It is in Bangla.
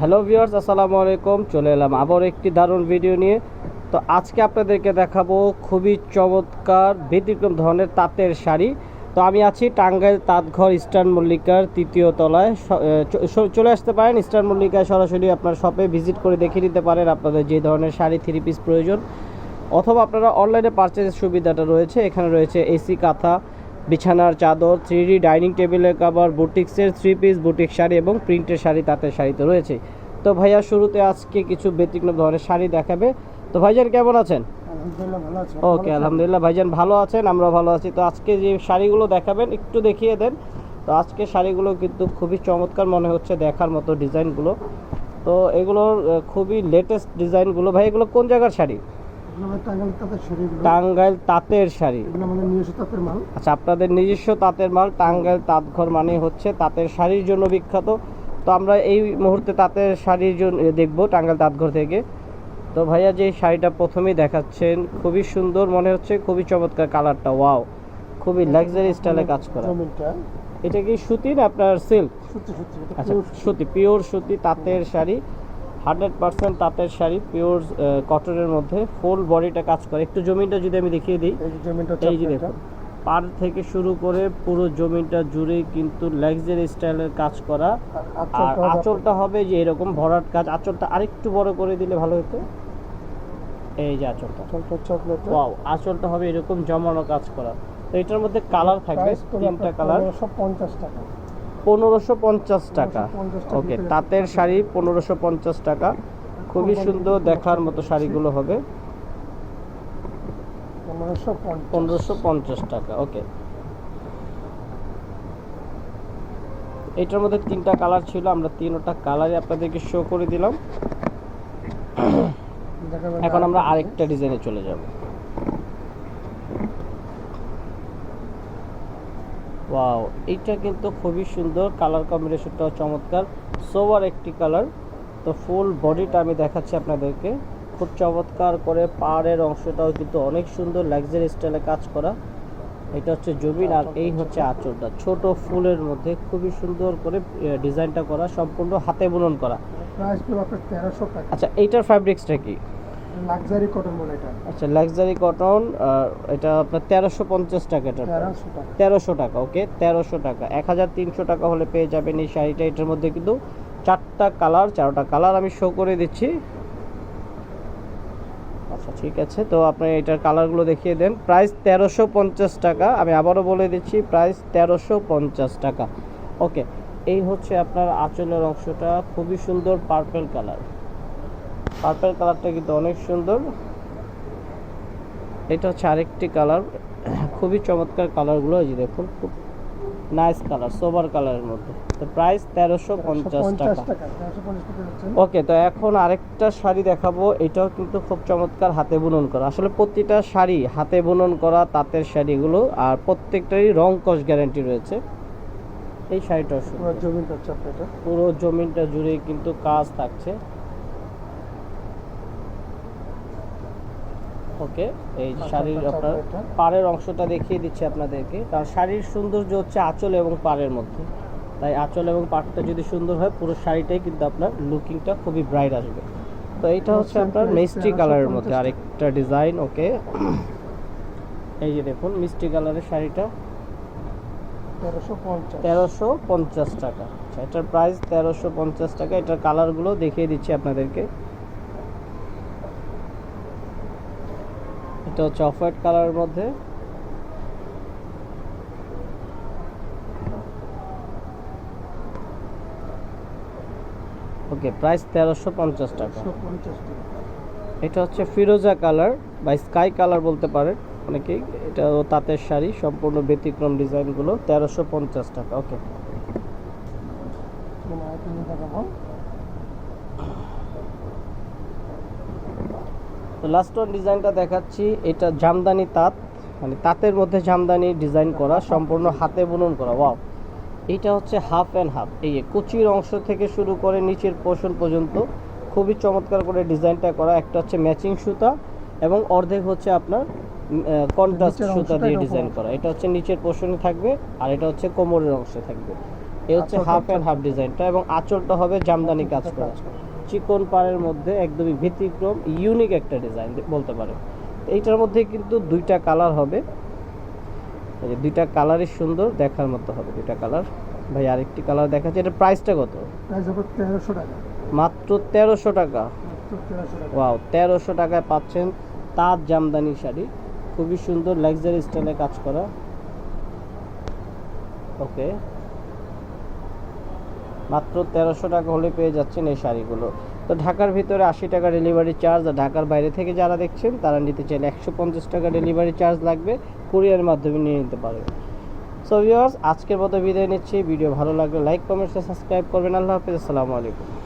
হ্যালো ভিউয়ার্স, আসসালামু আলাইকুম। চলে এলাম আবার একটি দারুণ ভিডিও নিয়ে। তো আজকে আপনাদেরকে দেখাবো খুবই চমৎকার, ব্যতিক্রম ধরনের তাঁতের শাড়ি। তো আমি আছি টাঙ্গাইল তাঁতঘর ইস্টার্ন মল্লিকার তৃতীয় তলায়। চলে আসতে পারেন, ইস্টার্ন মল্লিকায় সরাসরি আপনার শপে ভিজিট করে দেখে নিতে পারেন আপনাদের যে ধরনের শাড়ি থ্রি পিস প্রয়োজন। অথবা আপনারা অনলাইনে পারচেজের সুবিধাটা রয়েছে, এখানে রয়েছে এসি, কাঁথা বিছানার চাদর থ্রি ডাইনিং টেবিলের কাভার বুটিক্সের থ্রি পিস বুটিক শাড়ি এবং প্রিন্টের শাড়ি তাঁতের শাড়ি তো রয়েছে। তো ভাইয়া শুরুতে আজকে কিছু ব্যতিক্রম ধরনের শাড়ি দেখাবে। তো ভাইজান কেমন আছেন? ওকে আলহামদুলিল্লাহ। ভাইজান ভালো আছেন? আমরা ভালো আছি। তো আজকে যে শাড়িগুলো দেখাবেন একটু দেখিয়ে দেন। তো আজকে শাড়িগুলো কিন্তু খুবই চমৎকার মনে হচ্ছে দেখার মতো ডিজাইনগুলো। তো এগুলোর খুবই লেটেস্ট ডিজাইনগুলো। ভাই এগুলো কোন জায়গার শাড়ি? টাঙ্গাইল তাঁতের শাড়ি আচ্ছা আপনাদের নিজস্ব তাঁতের মাল টাঙ্গাইল তাঁতঘর মানে হচ্ছে তাঁতের শাড়ির জন্য বিখ্যাত। তো আমরা এই মুহূর্তে তাঁতের শাড়ির জন্য দেখব টাঙ্গাইল তাঁতঘর থেকে। তো ভাইয়া যে শাড়িটা প্রথমেই দেখাচ্ছেন খুবই সুন্দর মনে হচ্ছে খুবই চমৎকার কালারটা ওয়াও। খুবই লাক্সারি স্টাইলে কাজ করা। এটা কি সুতি না আপনার সিল্ক আচ্ছা সুতি। পিওর সুতি তাঁতের শাড়ি। হান্ড্রেড পার্সেন্ট তাঁতের শাড়ি পিওর কটনের মধ্যে ফুল বডিটা কাজ করে। একটু জমিটা যদি আমি দেখিয়ে দিই এই যে দেখুন পার থেকে শুরু করে পুরো জমিটা জুড়ে কিন্তু লাক্সারি স্টাইলের কাজ করা। আর আঁচলটা হবে যে এরকম ভরাট কাজ আঁচলটা আরেকটু বড় করে দিলে ভালো হতো। এই যে আঁচলটা। ওয়াও আঁচলটা হবে এরকম জমানো কাজ করা। তো এটার মধ্যে কালার থাকবে তিনটা কালার পঞ্চাশ টাকা। পনেরোশো পঞ্চাশ টাকা। ওকে তাঁতের শাড়ি পনেরোশো পঞ্চাশ টাকা। খুবই সুন্দর দেখার মতো শাড়িগুলো হবে। পনেরোশো পঞ্চাশ। টাকা ওকে এটার মধ্যে তিনটা কালার ছিল আমরা তিনটা কালারই আপনাদেরকে শো করে দিলাম। এখন আমরা আরেকটা ডিজাইনে চলে যাব। ওয়াও এইটা কিন্তু খুবই সুন্দর কালার কম্বিনেশনটাও চমৎকার। সোবার একটি কালার তো ফুল বডিটা আমি দেখাচ্ছি আপনাদেরকে। খুব চমৎকার করে পাহাড়ের অংশটাও কিন্তু অনেক সুন্দর লাক্সারি স্টাইলে কাজ করা। এটা হচ্ছে জমিন আর এই হচ্ছে আঁচলটা। ছোট ফুলের মধ্যে খুবই সুন্দর করে ডিজাইনটা করা সম্পূর্ণ হাতে বুনন করা। আচ্ছা এইটার ফ্যাব্রিক্সটা কি? লাক্সারি কটন বলে এটা। আচ্ছা লাক্সারি কটন এটা আপনার তেরোশো পঞ্চাশ টাকা এটা। তেরোশো টাকা। ওকে তেরোশো টাকা। এক হাজার তিনশো টাকা হলে পেয়ে যাবেন এই শাড়িটা। এটার মধ্যে কিন্তু চারটা কালার চারটা কালার আমি শো করে দিচ্ছি। আচ্ছা ঠিক আছে। তো আপনি এটার কালারগুলো দেখিয়ে দেন। প্রাইস তেরোশো পঞ্চাশ টাকা। আমি আবারও বলে দিচ্ছি প্রাইস তেরোশো পঞ্চাশ টাকা। ওকে এই হচ্ছে আপনার আঁচলের অংশটা। খুবই সুন্দর পার্পেল কালার পার্পেল কালারটা কিন্তু অনেক সুন্দর। এটা হচ্ছে আরেকটি কালার খুবই চমৎকার কালারগুলো এই যে দেখুন খুব নাইস কালার সোবার কালারের মধ্যে। তো প্রাইস তেরোশো পঞ্চাশ টাকা। ওকে তো এখন আরেকটা শাড়ি দেখাবো। এটাও কিন্তু খুব চমৎকার হাতে বুনন করা। আসলে প্রতিটা শাড়ি হাতে বুনন করা তাঁতের শাড়িগুলো আর প্রত্যেকটারই রং কস গ্যারান্টি রয়েছে। এই। পুরো জমিনটা হচ্ছে পুরো জমিনটা জুড়ে কিন্তু কাজ থাকছে। ওকে এই আচ্ছা, শাড়ির আচ্ছা, আপনার পাড়ের অংশটা দেখিয়ে দিচ্ছি আপনাদেরকে। কারণ শাড়ির সৌন্দর্য হচ্ছে আঁচল এবং পাড়ের মধ্যে। তাই আঁচল এবং পাড়টা যদি সুন্দর হয় পুরো শাড়িটাই কিন্তু আপনার লুকিংটা খুবই ব্রাইট আসবে। তো এইটা হচ্ছে আচ্ছা, আপনার মিষ্টি কালারের মধ্যে আরেকটা ডিজাইন ওকে এই যে দেখুন মিষ্টি কালারের শাড়িটা। তেরোশো পঞ্চাশ। তেরোশো পঞ্চাশ টাকা। আচ্ছা এটার প্রাইস তেরোশো পঞ্চাশ টাকা। এটার কালারগুলো দেখিয়ে দিচ্ছি আপনাদেরকে। এটা হচ্ছে অফ হোয়াইট কালারের মধ্যে। ওকে প্রাইস তেরোশো পঞ্চাশ টাকা। এটা হচ্ছে ফিরোজা কালার বা স্কাই কালার বলতে পারেন অনেকেই। এটা তাঁতের শাড়ি সম্পূর্ণ ব্যতিক্রম ডিজাইনগুলো তেরোশো পঞ্চাশ টাকা। ওকে মানে আরেকটা নিয়ে দেখাবো তো লাস্ট ওয়ান ডিজাইনটা দেখাচ্ছি। এটা জামদানি তাঁত। মানে তাঁতের মধ্যে জামদানি ডিজাইন করা সম্পূর্ণ হাতে বুনন করা। ওয়াও এইটা হচ্ছে হাফ অ্যান্ড হাফ এই কুচির অংশ থেকে শুরু করে নিচের পোষণ পর্যন্ত খুবই চমৎকার করে ডিজাইনটা করা। একটা হচ্ছে ম্যাচিং সুতা এবং অর্ধেক হচ্ছে আপনার কন্ট্রাস্ট সুতা দিয়ে ডিজাইন করা। এটা হচ্ছে নিচের পোষণে থাকবে আর এটা হচ্ছে কোমরের অংশে থাকবে। এই হচ্ছে হাফ অ্যান্ড হাফ ডিজাইনটা এবং আঁচলটা হবে জামদানি কাজ করা। চিকন পাড়ের মধ্যে একদমই ব্যতিক্রম ইউনিক একটা ডিজাইন বলতে পারে এইটার মধ্যে কিন্তু দুইটা কালার হবে। দুইটা কালারই সুন্দর দেখার মতো হবে দুইটা কালার ভাই আরেকটি কালার দেখাচ্ছে এটা প্রাইসটা কত? প্রাইস হবে তেরোশো টাকা। মাত্র তেরোশো টাকা? মাত্র তেরোশো টাকা। ওয়াও তেরোশো টাকায় পাচ্ছেন তাঁত জামদানি শাড়ি। খুবই সুন্দর লাক্সারি স্টাইলে কাজ করা। ওকে মাত্র তেরোশো টাকা হলে পেয়ে যাচ্ছেন এই শাড়িগুলো। তো ঢাকার ভিতরে আশি টাকা ডেলিভারি চার্জ আর ঢাকার বাইরে থেকে যারা দেখছেন, তারা নিতে চাইলে একশো পঞ্চাশ টাকা ডেলিভারি চার্জ লাগবে কুরিয়ার মাধ্যমে নিয়ে নিতে পারবে সো ভিউয়ার্স আজকের মতো বিদায় নিচ্ছি। ভিডিও ভালো লাগলে লাইক কমেন্টস সাবস্ক্রাইব করবেন। আল্লাহ হাফিজ। আসসালামু আলাইকুম।